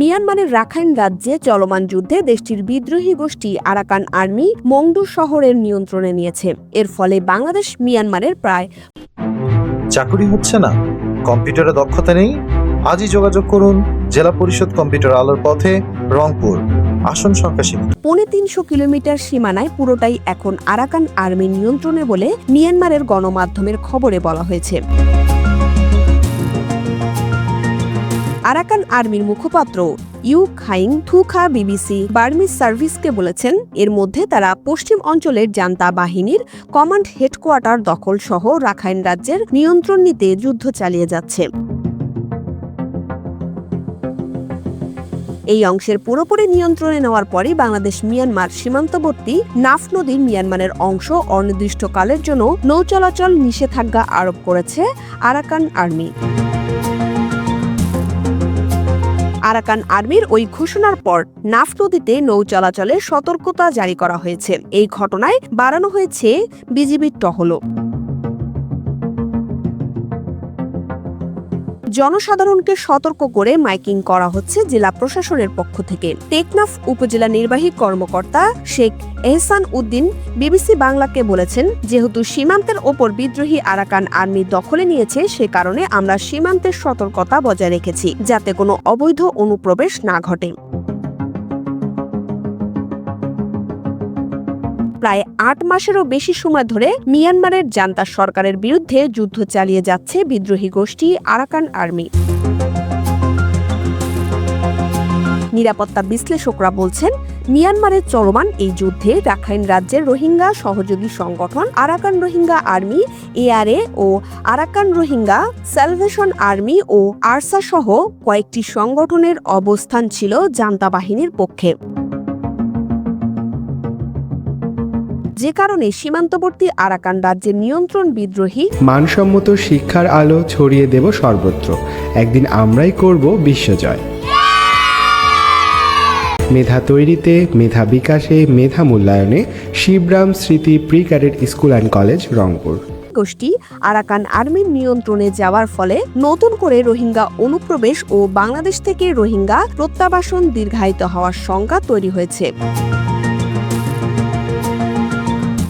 মিয়ানমারের রাখাইন রাজ্যে চলমান যুদ্ধে দেশটির বিদ্রোহী গোষ্ঠী আরাকান আর্মি মংডু শহরের নিয়ন্ত্রণে নিয়েছে। এর ফলে বাংলাদেশ মিয়ানমারের প্রায় চাকুরি হচ্ছে না। কম্পিউটারে দক্ষতা নেই। আজই যোগাযোগ করুন জেলা পরিষদ কম্পিউটার আলোর পথে রংপুর। আসন সংখ্যা সীমিত। পৌনে তিনশো কিলোমিটার সীমানায় পুরোটাই এখন আরাকান আর্মির নিয়ন্ত্রণে বলে মিয়ানমারের গণমাধ্যমের খবরে বলা হয়েছে। আরাকান আর্মির মুখপাত্র। U Khaing Thukha BBC Burmese সার্ভিসকে বলেছেন, এর মধ্যে তারা পশ্চিম অঞ্চলের জান্তা বাহিনীর কমান্ড হেডকোয়ার্টার দখল সহ রাখাইন রাজ্যের নিয়ন্ত্রণ নিতে যুদ্ধ চালিয়ে যাচ্ছে। এই অংশের পুরোপুরি নিয়ন্ত্রণে নেওয়ার পরই বাংলাদেশ মিয়ানমার সীমান্তবর্তী নাফ নদীর মিয়ানমারের অংশ অনির্দিষ্টকালের জন্য নৌ চলাচল নিষেধাজ্ঞা আরোপ করেছে আরাকান আর্মি। আরাকান আর্মির ওই ঘোষণার পর নাফ নদীতে নৌ চলাচলে সতর্কতা জারি করা হয়েছে। এই ঘটনায় বাড়ানো হয়েছে বিজিবির টহলও। জনসাধারণকে সতর্ক করে মাইকিং করা হচ্ছে জেলা প্রশাসনের পক্ষ থেকে। টেকনাফ উপজেলা নির্বাহী কর্মকর্তা শেখ এহসান উদ্দিন বিবিসি বাংলাকে বলেছেন, যেহেতু সীমান্তের ওপর বিদ্রোহী আরাকান আর্মি দখলে নিয়েছে, সে কারণে আমরা সীমান্তের সতর্কতা বজায় রেখেছি, যাতে কোনো অবৈধ অনুপ্রবেশ না ঘটে। প্রায় আট মাসেরও বেশি সময় ধরে মিয়ানমারের জান্তা সরকারের বিরুদ্ধে যুদ্ধ চালিয়ে যাচ্ছে বিদ্রোহী গোষ্ঠী আরাকান আর্মি। নিরাপত্তা বিশ্লেষকরা বলছেন, মিয়ানমারের চলমান এই যুদ্ধে রাখাইন রাজ্যের রোহিঙ্গা সহযোগী সংগঠন আরাকান রোহিঙ্গা আর্মি এআরএ ও আরাকান রোহিঙ্গা স্যালভেশন আর্মি ও আরসা সহ কয়েকটি সংগঠনের অবস্থান ছিল জান্তা বাহিনীর পক্ষে। যে কারণে সীমান্তবর্তী আরাকান রাজ্যের নিয়ন্ত্রণ বিদ্রোহী মানসম্মত শিক্ষার আলো ছড়িয়ে দেব সর্বত্র। একদিন আমরাই করব বিশ্বজয়। মেধা তৈরিতে মেধা বিকাশে মেধা মূল্যায়নে Shibram Smriti pre cadet school and college Rangpur. গোষ্ঠী আরাকান আর্মির নিয়ন্ত্রণে যাওয়ার ফলে নতুন করে রোহিঙ্গা অনুপ্রবেশ ও বাংলাদেশ থেকে রোহিঙ্গা প্রত্যাবাসন দীর্ঘায়িত হওয়ার শঙ্কা তৈরি হয়েছে।